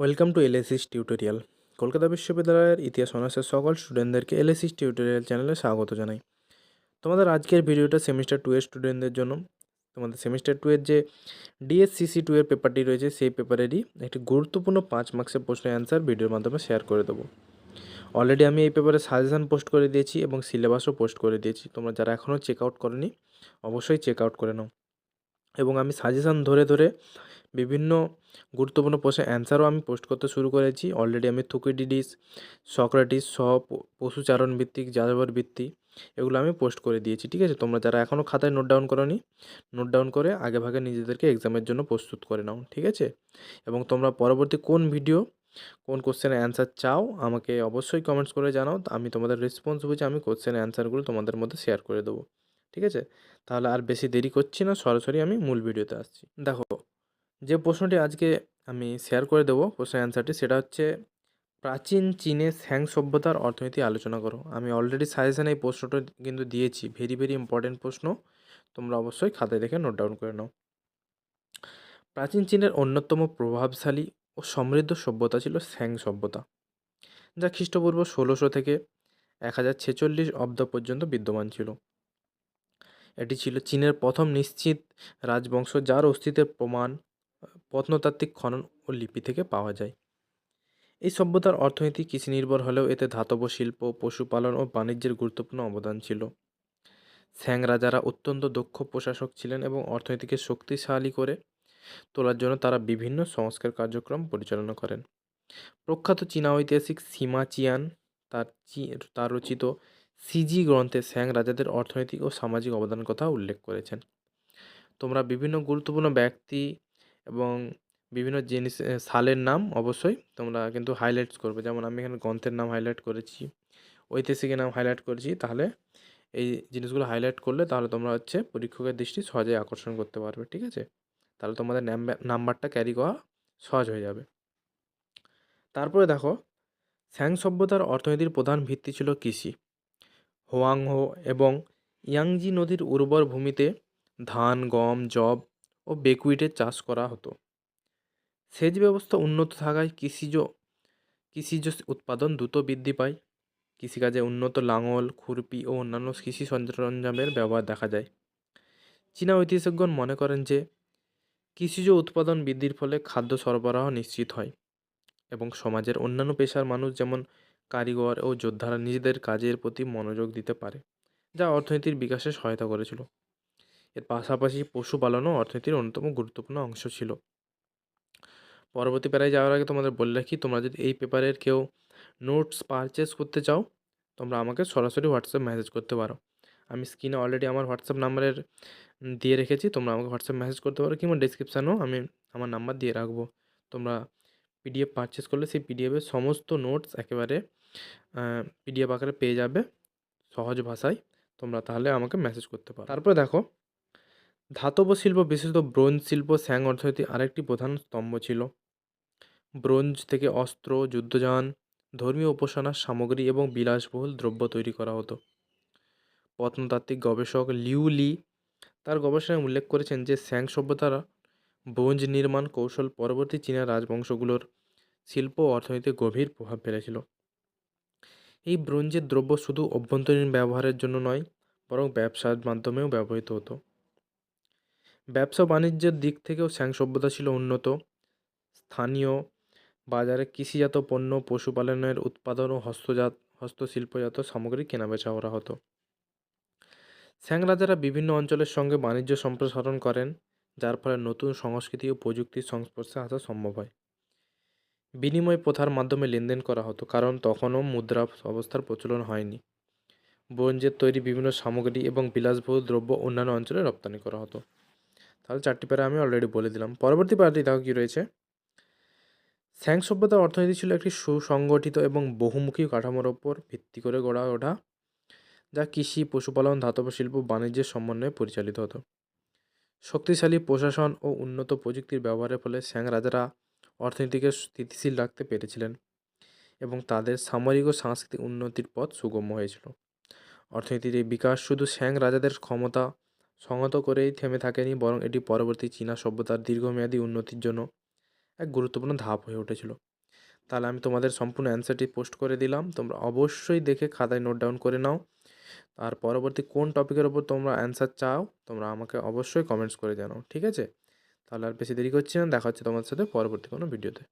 Welcome to এলএসিস tutorial Kolkata বিশ্ববিদ্যালয়ের ইতিহাস অনার্সের সকল স্টুডেন্টদেরকে এলএসিস টিউটোরিয়াল চ্যানেলে স্বাগত জানাই। তোমাদের আজকের ভিডিওটা সেমিস্টার টু এর স্টুডেন্টদের জন্য। তোমাদের সেমিস্টার টু এর যে ডিএসসিসি টু এর পেপারটি রয়েছে, সেই পেপারেরই একটি গুরুত্বপূর্ণ পাঁচ মার্ক্সের প্রশ্নের অ্যান্সার ভিডিওর মাধ্যমে শেয়ার করে দেবো। অলরেডি আমি এই পেপারে সাজেশান পোস্ট করে দিয়েছি এবং সিলেবাসও পোস্ট করে দিয়েছি। তোমরা যারা এখনও চেক আউট করনি, অবশ্যই চেক আউট করে নাও। এবং আমি সাজেশান ধরে ধরে বিভিন্ন গুরুত্বপূর্ণ প্রশ্নের অ্যান্সারও আমি পোস্ট করতে শুরু করেছি। অলরেডি আমি থুকিডিডিস সক্রেটিস সহ পশুচারণ ভিত্তিক যাযাবর ভিত্তি এগুলো আমি পোস্ট করে দিয়েছি, ঠিক আছে? তোমরা যারা এখনও খাতায় নোট ডাউন করনি নোট ডাউন করে আগে ভাগে নিজেদেরকে এক্সামের জন্য প্রস্তুত করে নাও, ঠিক আছে? এবং তোমরা পরবর্তী কোন ভিডিও কোন কোশ্চেনের অ্যান্সার চাও, আমাকে অবশ্যই কমেন্টস করে জানাও। আমি তোমাদের রেসপন্স বুঝে আমি কোশ্চেনের অ্যান্সারগুলো তোমাদের মধ্যে শেয়ার করে দেবো, ঠিক আছে? তাহলে আর বেশি দেরি করছি না, সরাসরি আমি মূল ভিডিওতে আসছি। দেখো যে প্রশ্নটি আজকে আমি শেয়ার করে দেবো, প্রশ্নের অ্যান্সারটি সেটা হচ্ছে, প্রাচীন চীনে স্যাং সভ্যতার অর্থনীতি আলোচনা করো। আমি অলরেডি সাজেশানে এই প্রশ্নটা কিন্তু দিয়েছি। ভেরি ভেরি ইম্পর্টেন্ট প্রশ্ন। তোমরা অবশ্যই খাতায় দেখে নোট ডাউন করে নাও। প্রাচীন চীনের অন্যতম প্রভাবশালী ও সমৃদ্ধ সভ্যতা ছিল স্যাং সভ্যতা, যা খ্রিস্টপূর্ব ষোলোশো থেকে এক হাজার ছেচল্লিশ অব্দ পর্যন্ত বিদ্যমান ছিল। এটি ছিল চীনের প্রথম নিশ্চিত রাজবংশ, যার অস্তিত্বের প্রমাণ প্রত্নতাত্ত্বিক খনন ও লিপি থেকে পাওয়া যায়। এই সভ্যতার অর্থনীতি কৃষি নির্ভর হলেও এতে ধাতব শিল্প, পশুপালন ও বাণিজ্যের গুরুত্বপূর্ণ অবদান ছিল। স্যাং রাজারা অত্যন্ত দক্ষ প্রশাসক ছিলেন এবং অর্থনীতিকে শক্তিশালী করে তোলার জন্য তারা বিভিন্ন সংস্কার কার্যক্রম পরিচালনা করেন। প্রখ্যাত চীনা ঐতিহাসিক সীমা চিয়ান, তার তার রচিত সিজি গ্রন্থে স্যাং রাজাদের অর্থনৈতিক ও সামাজিক অবদানের কথা উল্লেখ করেছেন। তোমরা বিভিন্ন গুরুত্বপূর্ণ ব্যক্তি এবং বিভিন্ন জিনিস সালের নাম অবশ্যই তোমরা কিন্তু হাইলাইটস করবে। যেমন আমি এখানে গ্রন্থের নাম হাইলাইট করেছি, ঐতিহাসিকের নাম হাইলাইট করেছি, তাহলে এই জিনিসগুলো হাইলাইট করলে তাহলে তোমরা হচ্ছে পরীক্ষকের দৃষ্টি সহজেই আকর্ষণ করতে পারবে, ঠিক আছে? তাহলে তোমাদের নাম্বারটা ক্যারি করা সহজ হয়ে যাবে। তারপরে দেখো, স্যাং সভ্যতার অর্থনীতির প্রধান ভিত্তি ছিল কৃষি। হোয়াংহো এবং ইয়াংজি নদীর উর্বর ভূমিতে ধান, গম, যব ও বেকুইটের চাষ করা হতো। সেচ ব্যবস্থা উন্নত থাকায় কৃষিজ কৃষিজ উৎপাদন দ্রুত বৃদ্ধি পায়। কৃষিকাজে উন্নত লাঙল, খুরপি ও অন্যান্য কৃষি সরঞ্জামের ব্যবহার দেখা যায়। চীনা ঐতিহাসিকগণ মনে করেন যে, কৃষিজ উৎপাদন বৃদ্ধির ফলে খাদ্য সরবরাহ নিশ্চিত হয় এবং সমাজের অন্যান্য পেশার মানুষ যেমন কারিগর ও যোদ্ধারা নিজেদের কাজের প্রতি মনোযোগ দিতে পারে, যা অর্থনীতির বিকাশে সহায়তা করেছিল। এর পাশাপাশি পশুপালনও অর্থনীতির অন্যতম গুরুত্বপূর্ণ অংশ ছিল। পরবর্তী প্যারায় যাওয়ার আগে তোমাদের বলে রাখি, তোমরা যদি এই পেপারের কেউ নোটস পারচেস করতে চাও, তোমরা আমাকে সরাসরি হোয়াটসঅ্যাপ মেসেজ করতে পারো। আমি স্ক্রিনে অলরেডি আমার হোয়াটসঅ্যাপ নাম্বারের দিয়ে রেখেছি, তোমরা আমাকে হোয়াটসঅ্যাপ মেসেজ করতে পারো কিংবা ডিসক্রিপশানেও আমি আমার নাম্বার দিয়ে রাখব। তোমরা পিডিএফ পারচেস করলে সেই পিডিএফের সমস্ত নোটস একেবারে পিডিএফ আকারে পেয়ে যাবে সহজ ভাষায়। তোমরা তাহলে আমাকে মেসেজ করতে পারো। তারপরে দেখো ধাতব শিল্প বিশেষত ব্রোঞ্জ শিল্প, স্যাং অর্থনীতির আরেকটি প্রধান স্তম্ভ ছিল। ব্রোঞ্জ থেকে অস্ত্র, যুদ্ধযান, ধর্মীয় উপাসনার সামগ্রী এবং বিলাসবহুল দ্রব্য তৈরি করা হতো। প্রত্নতাত্ত্বিক গবেষক লিউ লি তার গবেষণায় উল্লেখ করেছেন যে, স্যাং সভ্যতারা ব্রোঞ্জ নির্মাণ কৌশল পরবর্তী চীনা রাজবংশগুলোর শিল্প অর্থনীতিতে গভীর প্রভাব ফেলেছিল। এই ব্রোঞ্জের দ্রব্য শুধু অভ্যন্তরীণ ব্যবহারের জন্য নয়, বরং ব্যবসার মাধ্যমেও ব্যবহৃত হতো। ব্যবসা বাণিজ্যের দিক থেকেও স্যাং সভ্যতা ছিল উন্নত। স্থানীয় বাজারে কৃষিজাত পণ্য, পশুপালনের উৎপাদন ও হস্তজাত, হস্তশিল্পজাত সামগ্রী কেনাবেচা করা হতো। স্যাং রাজারা বিভিন্ন অঞ্চলের সঙ্গে বাণিজ্য সম্প্রসারণ করেন, যার ফলে নতুন সংস্কৃতি ও প্রযুক্তির সংস্পর্শে আসা সম্ভব হয়। বিনিময় প্রথার মাধ্যমে লেনদেন করা হতো, কারণ তখনও মুদ্রা অবস্থার প্রচলন হয়নি। ব্রোঞ্জের তৈরি বিভিন্ন সামগ্রী এবং বিলাসবহুল দ্রব্য অন্যান্য অঞ্চলে রপ্তানি করা হতো। তাহলে চারটি প্যারা আমি অলরেডি বলে দিলাম। পরবর্তী প্যারাটি দেখো কী রয়েছে। স্যাং সভ্যতার অর্থনীতি ছিল একটি সুসংগঠিত এবং বহুমুখী কাঠামোর ওপর ভিত্তি করে গড়া ওঠা, যা কৃষি, পশুপালন, ধাতব শিল্প বাণিজ্যের সমন্বয়ে পরিচালিত হতো। শক্তিশালী প্রশাসন ও উন্নত প্রযুক্তির ব্যবহারের ফলে স্যাং রাজারা অর্থনীতিকে স্থিতিশীল রাখতে পেরেছিলেন এবং তাদের সামরিক ও সাংস্কৃতিক উন্নতির পথ সুগম্য হয়েছিল। অর্থনীতির এই বিকাশ শুধু স্যাং রাজাদের ক্ষমতা সংহত করেই থেমে থাকেনি, বরং এটি পরবর্তী চীনা সভ্যতার দীর্ঘমেয়াদী উন্নতির জন্য এক গুরুত্বপূর্ণ ধাপ হয়ে উঠেছিল। তাহলে আমি তোমাদের সম্পূর্ণ অ্যান্সারটি পোস্ট করে দিলাম। তোমরা অবশ্যই দেখে খাতায় নোট ডাউন করে নাও। আর পরবর্তী কোন টপিকের ওপর তোমরা অ্যান্সার চাও, তোমরা আমাকে অবশ্যই কমেন্টস করে জানাও, ঠিক আছে? তাহলে আর বেশি দেরি করছি না, দেখা হচ্ছে তোমাদের সাথে পরবর্তী কোনো ভিডিওতে